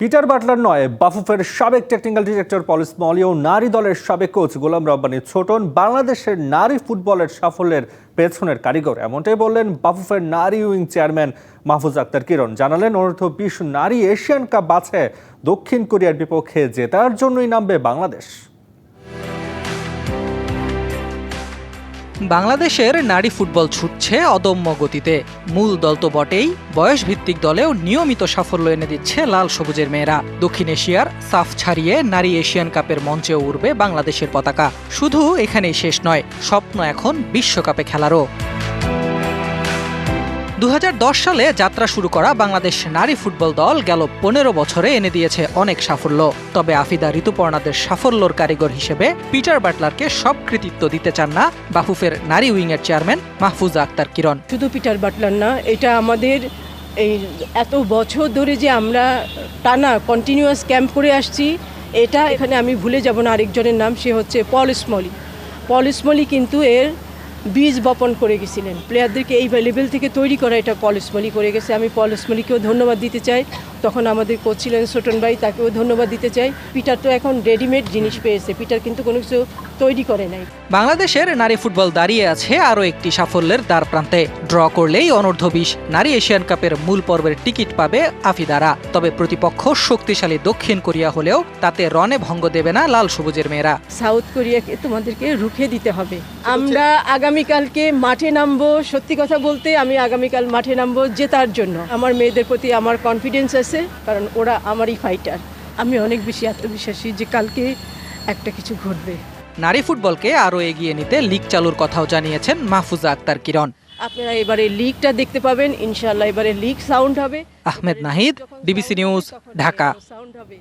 Peter Butler নয়, বাফুফের সাবেক টেকনিক্যাল ডিরেক্টর পলিস মলি ও নারী দলের সাবেক কোচ গোলাম রব্বানি ছোটন বাংলাদেশের নারী ফুটবলের সাফল্যের পেছনের কারিগর। এমনটাই বললেন বাফুফের নারী উইং চেয়ারম্যান মাহফুজ আক্তার কিরণ। জানালেন, অনূর্ধ্ব বিশ নারী এশিয়ান কাপ বাছে দক্ষিণ কোরিয়ার বিপক্ষে জেতার জন্যই নামবে বাংলাদেশ। বাংলাদেশের নারী ফুটবল ছুটছে অদম্য গতিতে। মূল দল তো বটেই, বয়সভিত্তিক দলেও নিয়মিত সাফল্য এনে দিচ্ছে লাল সবুজের মেয়েরা। দক্ষিণ এশিয়ার সাফ ছাড়িয়ে নারী এশিয়ান কাপের মঞ্চেও উঠবে বাংলাদেশের পতাকা। শুধু এখানেই শেষ নয়, স্বপ্ন এখন বিশ্বকাপে খেলারও। দু হাজার দশ সালে যাত্রা শুরু করা বাংলাদেশ নারী ফুটবল দল গেল পনেরো বছরে এনে দিয়েছে অনেক সাফল্য। তবে আফিদা ঋতুপর্ণাদের সাফল্যর কারিগর হিসেবে পিটার বাটলারকে সব কৃতিত্ব দিতে চান না বাফুফের নারী উইংয়ের চেয়ারম্যান মাহফুজা আক্তার কিরণ। শুধু পিটার বাটলার না, এটা আমাদের এই এত বছর ধরে যে আমরা টানা কন্টিনিউয়াস ক্যাম্প করে আসছি, এটা এখানে আমি ভুলে যাব না আরেকজনের নাম, সে হচ্ছে পল স্মলি। পল স্মলি কিন্তু এর বীজ বপন করে গেছিলেন। প্লেয়ারদেরকে এই লেভেল থেকে তৈরি করা এটা পল করে গেছে। আমি পল স্মলিকেও ধন্যবাদ দিতে চাই। তখন আমাদের কোচ ছিলেন ছোটন ভাই তাকেও ধন্যবাদ দিতে চাই। পিটার তো এখন রেডিমেড জিনিস পেয়েছে। পিটার কিন্তু কোনো কিছু তৈরি করে নাই। বাংলাদেশের নারী ফুটবল দাঁড়িয়ে আছে আরও একটি সাফল্যের দ্বার প্রান্তে। ড্র করলেই অনূর্ধ্ব বিশ। নারী এশিয়ান কাপের মূল পর্বের টিকিট পাবে আফিদারা। তবে প্রতিপক্ষ শক্তিশালী দক্ষিণ কোরিয়া হলেও তাতে রনে ভঙ্গ দেবে না লাল সবুজের মেয়েরা। সাউথ কোরিয়াকে তোমাদেরকে রুখে দিতে হবে। আমরা আগামীকালকে মাঠে নামবো। সত্যি কথা বলতে আমি আগামীকাল মাঠে নামবো জেতার জন্য। আমার মেয়েদের প্রতি আমার কনফিডেন্স আছে। কারণ ওরা আমারই ফাইটার আমি অনেক বেশি আত্মবিশ্বাসী যে কালকে একটা কিছু ঘটবে। নারী ফুটবলকে আরও এগিয়ে নিতে লিগ চালুর কথাও জানিয়েছেন মাহফুজা আক্তার কিরণ। আপনারা এবারে লিগটা দেখতে পাবেন ইনশাআল্লাহ এবারে লিগ সাউন্ড হবে। Ahmed Nahid, BBC DBC news, Dhaka. Sound হবে।